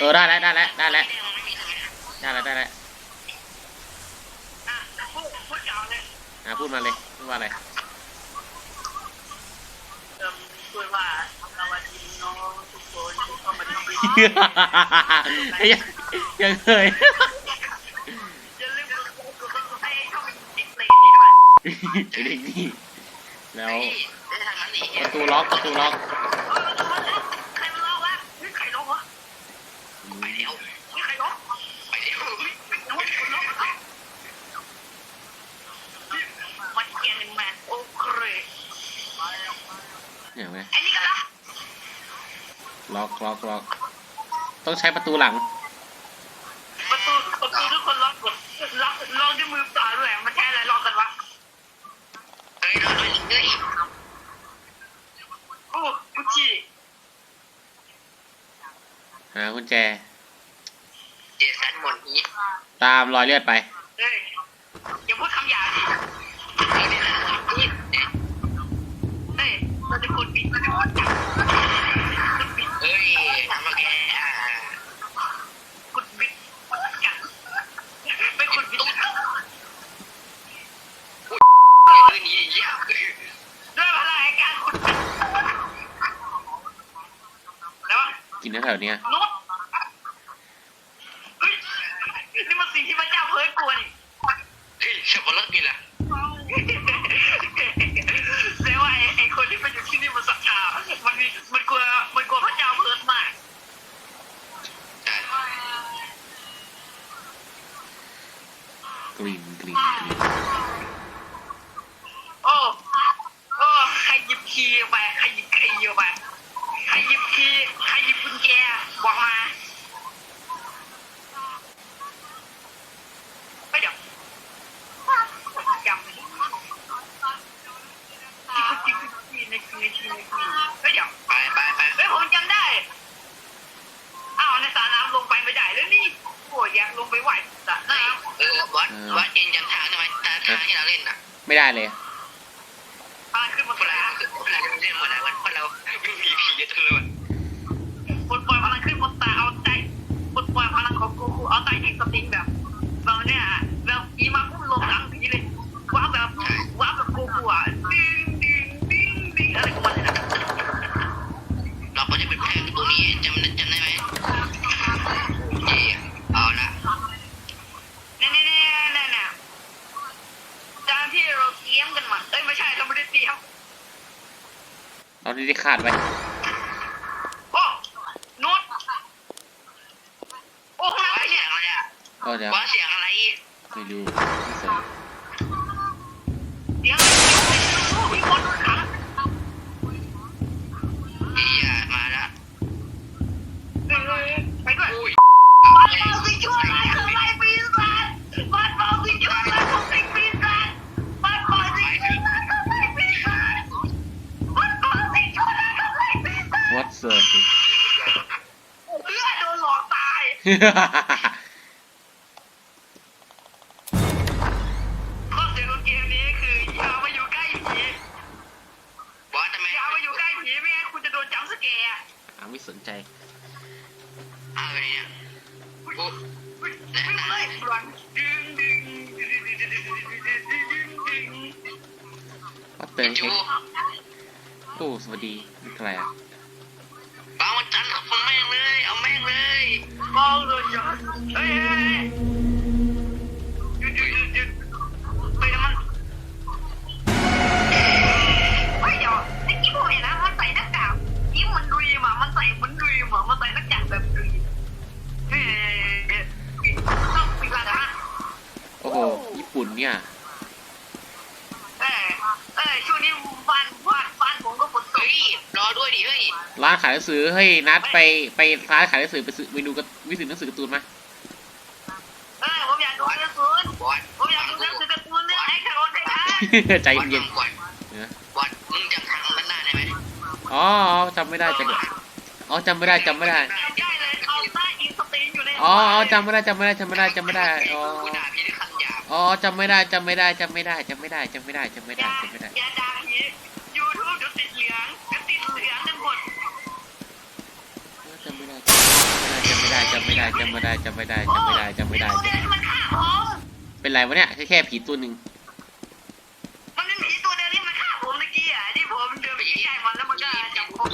เออได้แล้วได้แล้วได้แล้วได้แล้วได้แล้วอะพูดมาเลยพูดว่าอะไรพูดว่าสวัสดีน้องทุกคนที่เข้ามาดูยังเคยอย่าลืมกดไลค์ให้ช่องเด็กนี่ด้วยเด็กนี่แล้ว ประตูล็อกประตูล็อกเห็นไหมล็อกล็อกล็อกต้องใช้ประตูหลัง ประตูประตูทุกคนล็อกหมดล็อกล็อกด้วยมือเปล่าากุญแจ เจสันหมดนี้ตามรอยเลือดไป เฮ้ยอย่าพูดคำหยาบดิเฮ้ยเราจะกดปิดมันจะกดจับกดปิดเฮ้ยทำมาแกกดปิดกดจับไม่กดปิดอุ้ยปืนยิงยากด้วยพลังแห่งการกดปิดแล้วกินแถวๆเนี้ยโน้ต que las เลย ที่ที่ขาดไว้ ข้อเสียของเกมนี้คืออย่ามาอยู่ใกล้ผีบอสทำไมอย่ามาอยู่ใกล้ผีไม่งั้นคุณจะโดนจัมป์สแกร์อะไม่สนใจอ้าวเนี่ยปุ๊บไม่เลยรันดึงดึงดึงดึงดึงดึงดึงดึงดึงก็เติมเช็คโอ้สวัสดีนี่ใครอะ เลยบางวันจันทร์เฮ้ยเฮ้ยหยุดหยุดหยุดหยุดไปนะมันเฮ้ยเดี๋ยวไอ้กิ๊บเนี่ยนะมันใส่หน้ากากกิ๊บมันดุยมามันใส่มันดุยมามันใส่หน้ากากแบบดุยเฮ้ยต้องปิดร้านนะ โอ้โห ญี่ปุ่นเนี่ย เออเออช่วงนี้บ้านบ้านบ้านผมก็ฝนตกรอด้วยดิเฮ้ย ร้านขายหนังสือให้นัดไปไปร้านขายหนังสือไปซื้อไปดูกับวิสิตหนังสือการ์ตูนมาเออผมอยากดูหนังสือผมอยากดูหนังสือการ์ตูนเรื่องไอ้คารอนไททันใจเย็นบอลๆนะบอลมึงจำทางมันได้ไหมอ๋ออ๋อจำไม่ได้จำไม่ได้อ๋อจำไม่ได้จำไม่ได้จำได้เลยเอาใต้อินสตรีมอยู่ในอ๋ออ๋อจำไม่ได้จำไม่ได้จำไม่ได้จำไม่ได้อ๋อกูด่าพี่ด้วยคำหยาบอ๋อจำไม่ได้จำไม่ได้จำไม่ได้จำไม่ได้จำไม่ได้จำไม่ได้จำไม่ได้จำไม่ได้ อย่าด่าผียูทูบเดี๋ยวติดเหลือง องกระติดเหลืองกันหมด จำไม่ได้จำ ได้จำไม่ได้จำไม่ได้จำไม่ได้จำไม่ได้จำไม่ได้จำไม่ได้เดินมันฆ่าผมเป็นไรวะเนี่ยแค่แค่ผีตัวหนึ่งมันเป็นผีตัวเดียวที่มันฆ่าผมเมื่อกี้อะที่ผมเดินไปใกล้ๆมันแล้วมันก็จับผม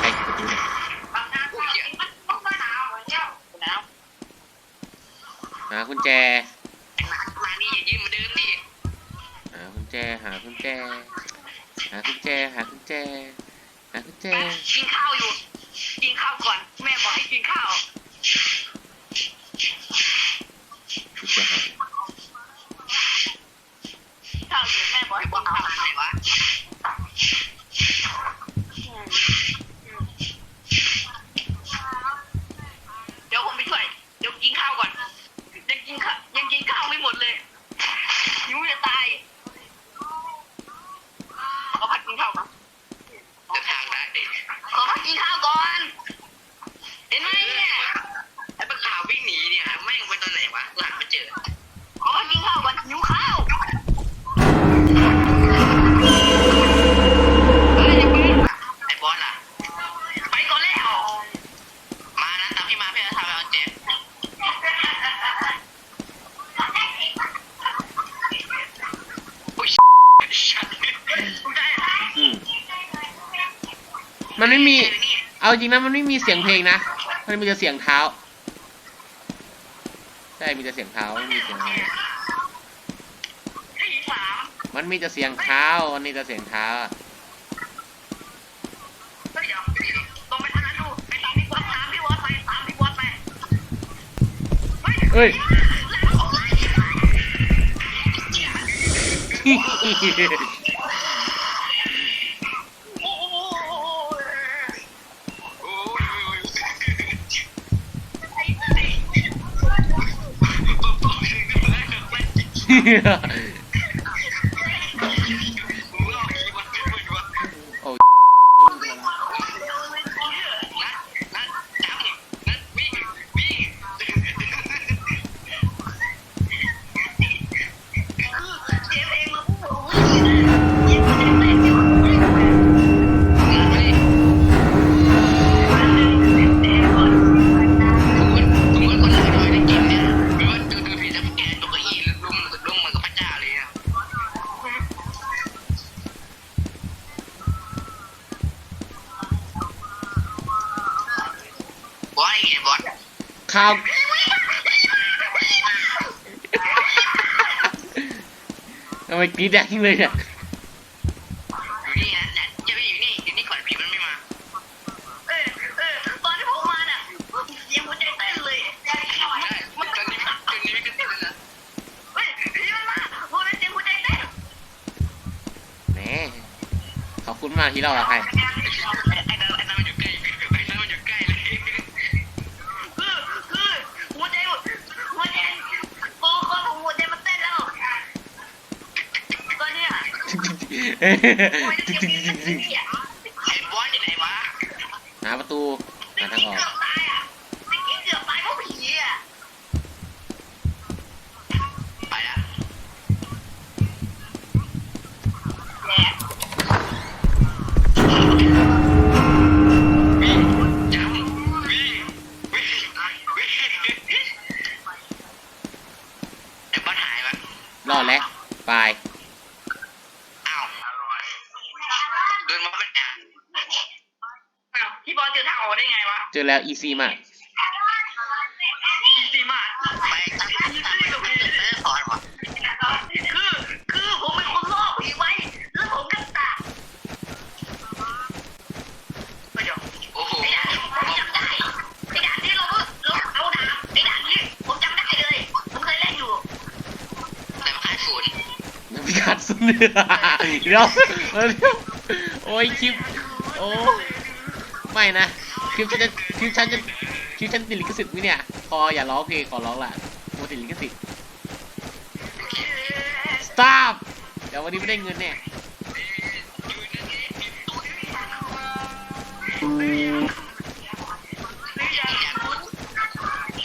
ไอ้ประตูเนี่ยบางครั้งมันต้องมาหาเหมือนเจ้าหนาวหากุญแจมานี่อย่ายืนมาเดิมดิหากุญแจหากุญแจหากุญแจหากุญแจหากุญแจกินข้าวอยู่ กินข้าวก่อน แม่บอกให้กินข้าวกุญแจหายข้าวอยู่แม่บอกให้กินข้าวไหนวะ เอาจริงนะมันไม่มีเสียงเพลงนะ มันมีแต่เสียงเท้า ใช่ มีแต่เสียงเท้าไม่มีเสียงเพลงที่สามมันมีแต่เสียงเท้ามันมีแต่เสียงเท้าอะเฮ้ย いや ข่าว ทำไมกรีดแดงเลยเนี่ยอยู่นี่นะเนี่ยจะไปอยู่นี่อยู่นี่ก่อนผีมันไม่มา เออเออตอนที่ผมมาน่ะเสียงหัวใจเต้นเลยใช่มันตอนนี้ตอนนี้ไม่กระติกแล้วนะเฮ้ยผีมันมาผมเป็นเสียงหัวใจเต้นแหมขอบคุณมากที่เล่าเราให้ไ Coisa que. อีซีมากอีซีมากไปจับอีซีกับพี่ไม่ได้สอนวะคือ คือผมเป็นคนล่อผีไว้ แล้วผมก็ตัดไปเดี๋ยวโอ้โหไอ้ด่านนี้ผมจำได้ไอ้ด่านนี้เราเราเอาดาบไอ้ด่านนี้ผมจำได้เลย ผมเคยเล่นอยู่แต่มันคล้ายศูนย์น้ำกัดสุดเนื้อเดี๋ยเดี๋ยวโอ้ยคลิปโอ้ไม่นะ คลิปฉันจะคลิปฉันจะคลิปฉันติดลิขสิทธิ์ไหมเนี่ยพออย่าร้องเพลงขอร้องล่ะโมติดลิขสิทธิ์ stop เดี๋ยววันนี้ไม่ได้เงินแน่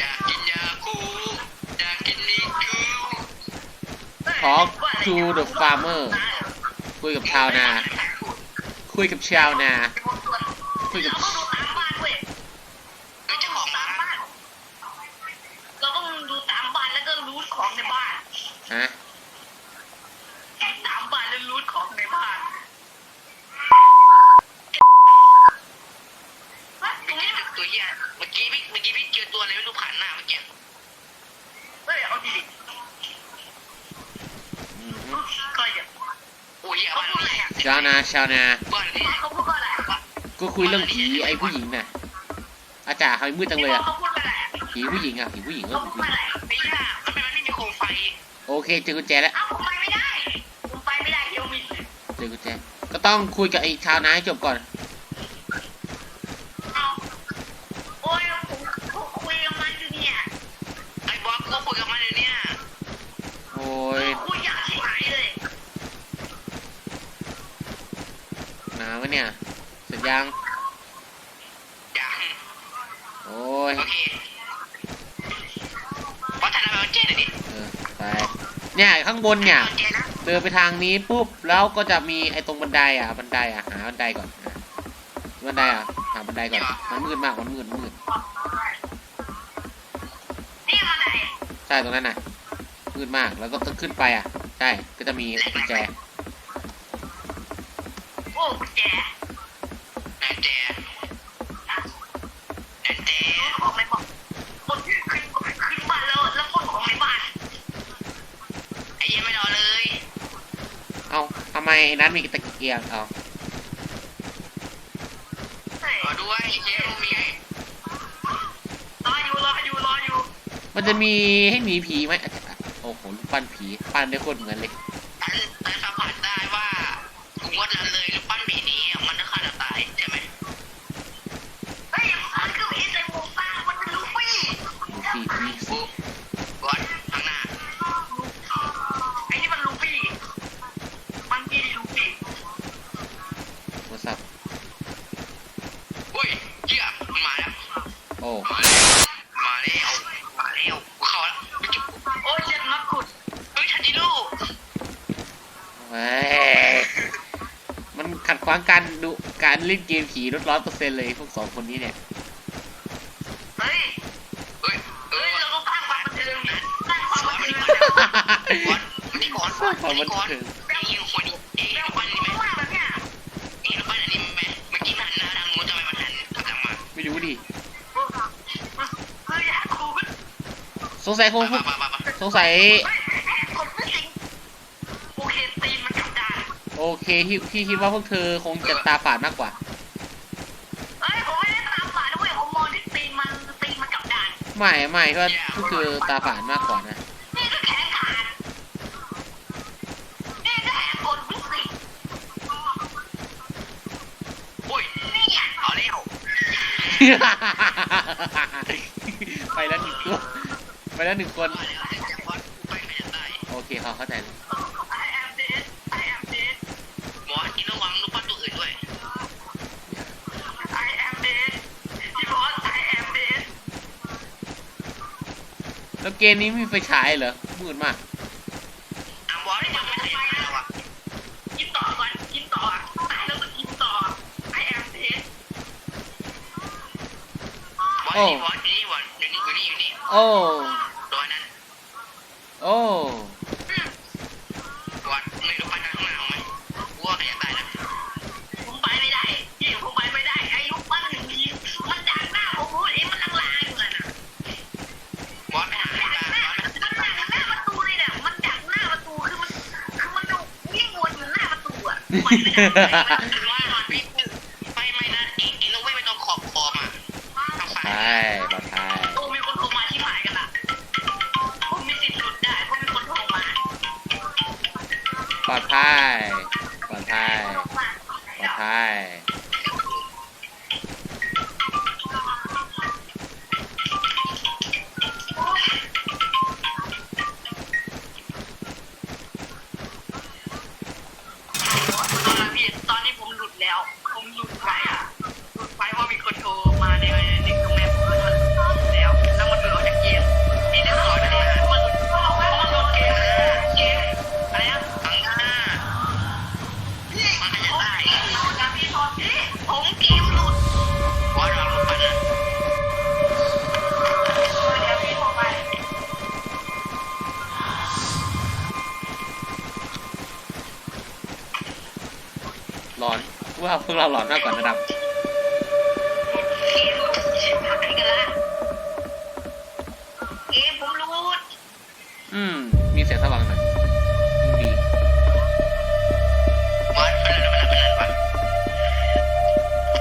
ยากกินยาคูอ to the farmer คุยกับชาวนา คุยกับชาวนา คุยกับ เราต้องดูตามบ้านเว้ย เฮ้ยเจ้าของ ตา ร้าม น บ้าน เราต้องดูตามบ้านแล้วก็รูทของในบ้าน ฮะ ตามบ้านแล้วรูท ของในบ้านเฮ้ยตรงนี้มันตัวเหี้ยเมื่อกี้พี่เมื่อกี้พี่เจอตัวอะไรไม่รู้ผ่านหน้าเมื่อกี้เฮ้ยเอาดีอืมๆก็อย่าโอ้ยเหี้ยเขาบ้านพูดอะไรนี้อะชาวนาชาวนา บ้านนี้เขาพูดว่าอะไรอะก็คุยเรื่องผีไอ้ผู้หญิงน่ะ อาจารย์เขามืดจังเลยอะเขาพูดว่าอะไรอะผีผู้หญิงอะผีผู้หญิงก็เขาผีพูดผู้หว่าญิงอะไรไอ้เหี้ยมันเป็นมันไม่มีโคมไฟ โอเคเจอกุญแจแล้ว ต้องคุยกับไอ้ชาวนาให้จบก่อน เอาโอ้ยผมผมคุยกับมันอยู่เนี่ยไอ้บอสก็คุยกับมันเลยเนี่ยโอ้ยคุยอยากชิบหายเลยหนาวะเนี่ยเสร็จยัง ยังโอ้ย โอเคบอสทำอะไรมาเจ๊หน่อยดิเออ ไป เนี่ย ข้างบนเนี่ยเจ๊นะ เดินไปทางนี้ปุ๊บแล้วก็จะมีไอ้ตรงบันไดอะบันไดอะหาบันไดก่อนอะบันไดอะหาบันไดก่อนมันมืดมากมันมืดมืดใช่ตรงนั้นน่ะมืดมากแล้วก็ขึ้นไปอะใช่ก็จะมีกุญแจโอ้กุญแจแอนเจ๊แอนเจ๊ของในบ้านปนขึ้นขึ้นบ้านแล้วแล้วปนของในบ้านไอ้เหี้ยไม่รอเลย ไมไอ้นั้นมีตะเกียงเอ้าใช่รอด้วยเจ๊มีไงรออยู่รออยู่รออยู่ มันจะมีให้หนีผีไหมอาจจะโอ้โหรูปปั้นผีปั้นได้โคตรเหมือนเลย ฉันฉันสัมผัสได้ว่ากูว่านั้นเลยรูปปั้นผีนี้มันจะฆ่าตัวตายใช่ไหม เฮ้ยมันคือไอ้ใจหมูฟ้ามันเป็นลูฟี่ ลูฟี่ผีสิ บอสข้างหน้า ไอ้นี่มันลูฟี่มันกีลูฟี่ โทรศัพท์ เฮ้ยเหี้ยมันมาแล้ว โอ้ มาแล้วมาแล้วมาแล้วกูเข้าแล้ว โอ้ยเจ็ดนักขุด เฮ้ยทันจิโร่ เฮ้ยมัน ขวางการดูการเล่นเกมผีลดร้อยเปอร์เซ็นต์เลยพวกสองคนนี้เนี่ยเฮ้ย เฮ้ยเฮ้ยเราต้องสร้างความบันเทิงนะสร้างความบันเทิงบอสมันนี่ก่อนบอสความบันเทิงไอ้ยิงคนเอ้ยแล้รูวปปั้นนี่ไหมเนี้ยเอ้ยรูปปั้นอันนี้ไหมเมื่อกี้มันหน้าทางนู้นทำไมมันหันกลับมาไม่รู้ดิสงสัยคงสงสัย เฮ้ยกดไม่สิงโอเคตีนมันกลับด้าน โอ เคพี่พี่คิดว่าพวกเธอคงจะตาฝาดมากกว่าเฮ้ยผมไม่ได้ตามฝ่ายนะเว้ยผมมองที่ตีนมันตีนมันกลับด้านไม่ไม่ก็พวกเธอตาฝาดมากกว่านะ นี่ก็แขนขาดนี่ก็แขนกดไม่สิงโอ้ยนี่อะเอาแล้วไปแล้วหนึ่งตัวไปแล้วหนึ่งคนว่าแล้วจะบอสไปไม่ได้โอเคเขาเข้าใจแล้ว I am dead I am dead บอสกินระวังรูปปั้นตัวอื่นด้วย I am dead พี่บอส I am dead แล้ว เกมนี้มีไฟฉายเหรอมืดมาก อะบอสยังไม่ขยับแล้วอะกินต่อก่อนกินต่อตายแล้วก็กินต่อ I am dead บอสนี่บอสนี่บอสอยู่นี่อยู่นี่อยู่นี่โอ้ ตัวนั้น โอ้ ไปไม่ได้คือว่าพี่ไปไม่นะเองเองต้องไม่ไปตรงขอบคอมาทางใชซ้าย่ปลอดภัยโอ้มีคนโทรมาที่หมายกันละผมมีสิทธิ์หลุดได้เพราะมีคนโทรมา ปลอดภัย กเราหลอนมากกว่าระดับเกมชิบหายกันละเกมผมรู้อืม มีเสียงสว่างหน่อยดีบอสเป็นอะไรเป็นอะไรเป็นอะไรว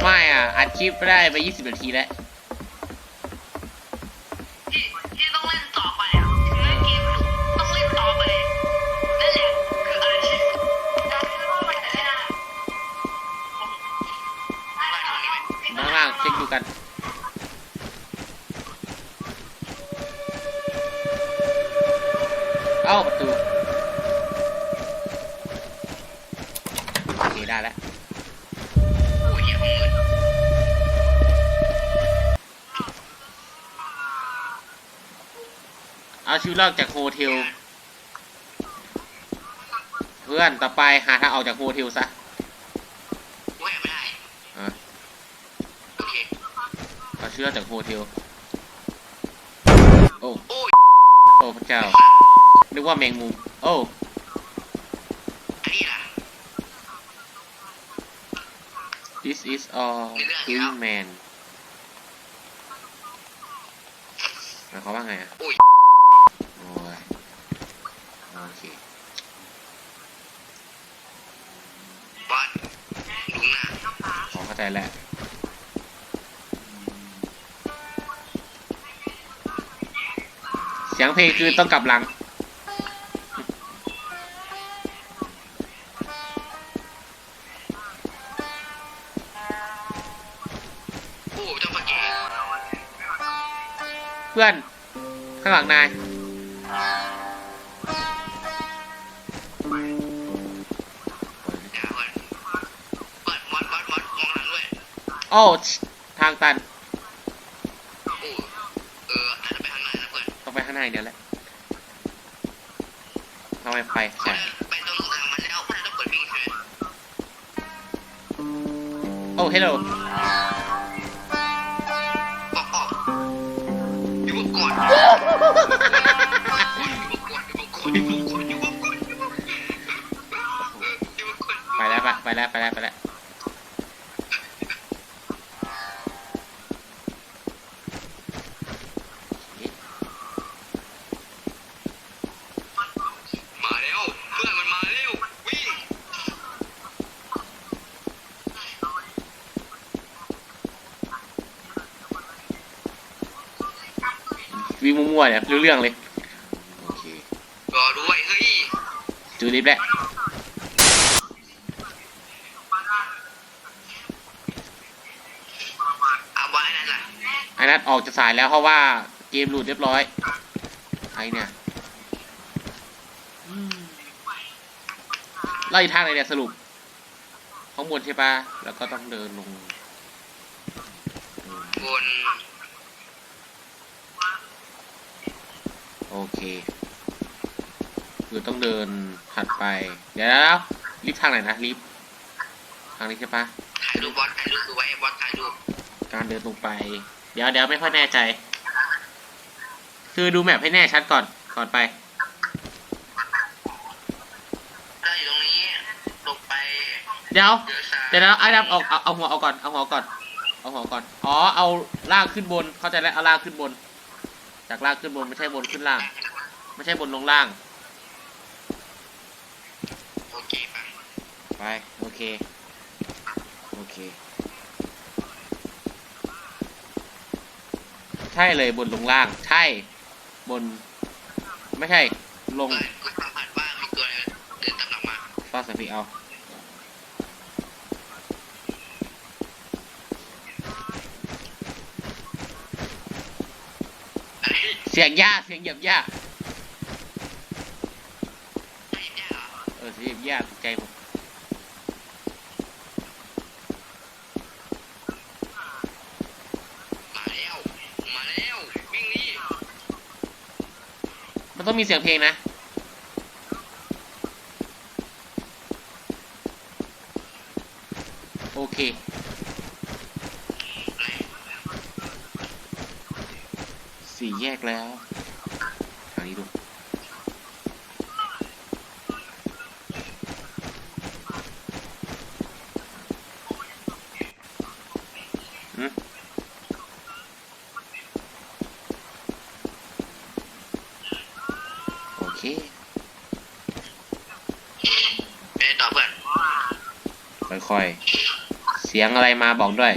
ะไม่อะ อัดคลิปไปได้ไป20นาทีแล้ว ชีวิตรอดจากโฮเทล เพื่อนต่อไปหาทางออกจากโฮเทลซะกูแอบไม่ได้อะโอเคเอาชีวิตรอดจากโฮเทล โอ้ โอ้ยโอ้พระเจ้า นึกว่าแมงมุม โอ้อันนี้ล่ะ this is all มีเรื่องอีกแล้ว green man หมายความว่าไงอะ โอ้ยโอ้ย โอเคบอสลุงนะพอเข้าใจแล้วเสียงเพลงคือต้องกลับหลังโอ้เจ้าพระเกศเพื่อน ข้างหลังนาย โอ้ชิทางตันโอ้เออน่าจะไปทางไหนนะเพื่อนต้องไปข้างหน้าอย่างเดียวแหละทำไมไปเขาใช่เดินไปตรงทางมันแล้วเขาจะต้องเปิดวิ่งใช่ไหมโอ้เฮลโลออกออกอยู่บนก่อนอยู่บนก่อนอยู่บนก่อนอยู่บนก่อนอยู่บนก่อนอยู่บนก่อนอยู่บนก่อนไปแล้วปะไปแล้วไปแล้วไปแล้ว มาแล้วเพื่อนมันมาแล้ววิ่ง วิ่งมั่วๆ เนี่ยรู้เรื่องเลยโอเครอด้วยเฮ้ยจูลิฟต์แล้วเอาไว้นั่นล่ะไอ้นัทออกจะสายแล้วเพราะว่าเกมหลุดเรียบร้อยไอ้เนี่ยอืมไล่ทางไหนเนี่ยสรุปข้างบนใช่ปะแล้วก็ต้องเดินลงบน โอเค คือต้องเดินถัดไป เดี๋ยวนะลิฟต์ทางไหนนะลิฟต์ทางนี้ใช่ปะถ่ายรูปบอสถ่ายรูปดูไว้บอสถ่ายรูปการเดินตรงไป เดี๋ยวเดี๋ยวไม่ค่อยแน่ใจ คือดูแมพให้แน่ชัดก่อนก่อนไปเราอยู่ตรงนี้ลงไปเดี๋ยวเดี๋ยวซ้ายเดี๋ยวนะไอ้ดำเอาเอาเอาหัวเอาก่อนเอาหัวก่อนเอาหัวก่อนอ๋อเอาล่างขึ้นบนเข้าใจแล้วเอาล่างขึ้นบน จากล่างขึ้นบนไม่ใช่บนขึ้นล่าง ไม่ใช่บนลงล่าง โอเคไปไปโอเค โอเค ใช่เลยบนลงล่าง ใช่ บน ไม่ใช่ ลงเปิดกูสัมผัสว่ามีตัวอะไรเดินตามหลังมาฟ้าสปีเอา เสียงหญ้าเสียงเหยียบหญ้าเออเสียงเหยียบหญ้าตกใจหมดมาแล้ว มาแล้ว วิ่งหนี่มันต้องมีเสียงเพลงนะโอเค แยกแล้วทางนี้ดูโอเคไปต่อเพื่อนค่อยๆ เสียงอะไรมาบอกด้วย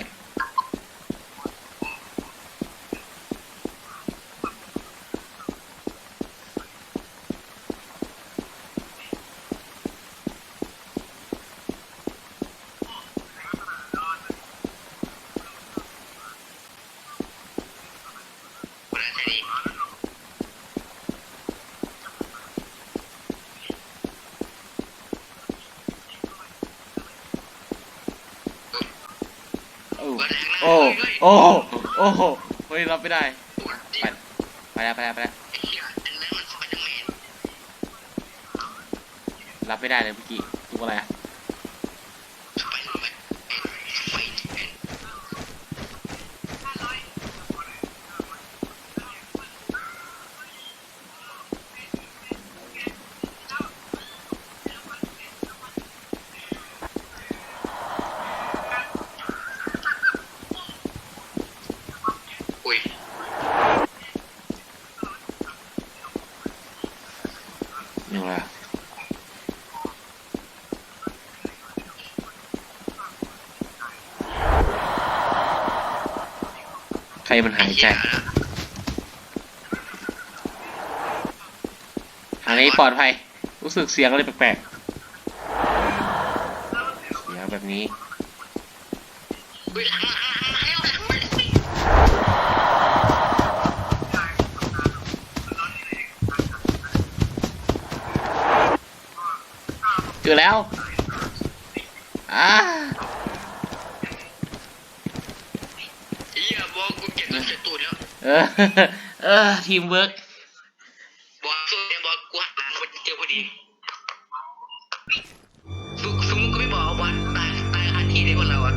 รับไม่ได้เลยเมื่อกี้ดูอะไรอะ สไปเดอร์แมนสไปเดอร์แมน อุ้ย ยังไงอะใคร มันหายใจทางนี้ปลอดภัย รู้สึกเสียงอะไรแปลกๆ เสียงแบบนี้เจอแล้ว อ่า เหี้ยบอกกูเก็บเงินเสียตูดแล้ว เออ เออ ทีมเวิร์กบอกสู้เนี่ยบอกกูหักหลังมันเจอพอดีซุกซุกก็ไม่บอกว่าตายตายคาทีได้คนเราอะ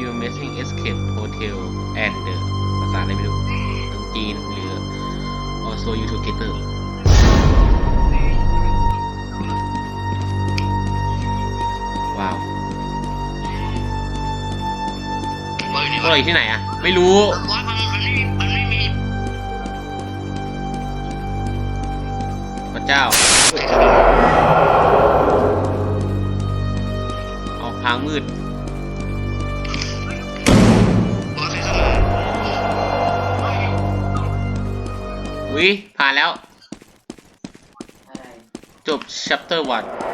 You missing escape hotel and the ภาษาอะไรไม่รู้ทางจีนหรือ also you together ว้าว อกอยู่นี่พวกเราอยู่ที่ไหนอะไม่รู้ว่ามันมันไม่มีมันไม่มีพระเจ้า เอาพางมืด บอกใส่สมองวิผ่านแล้วจบ chapter 1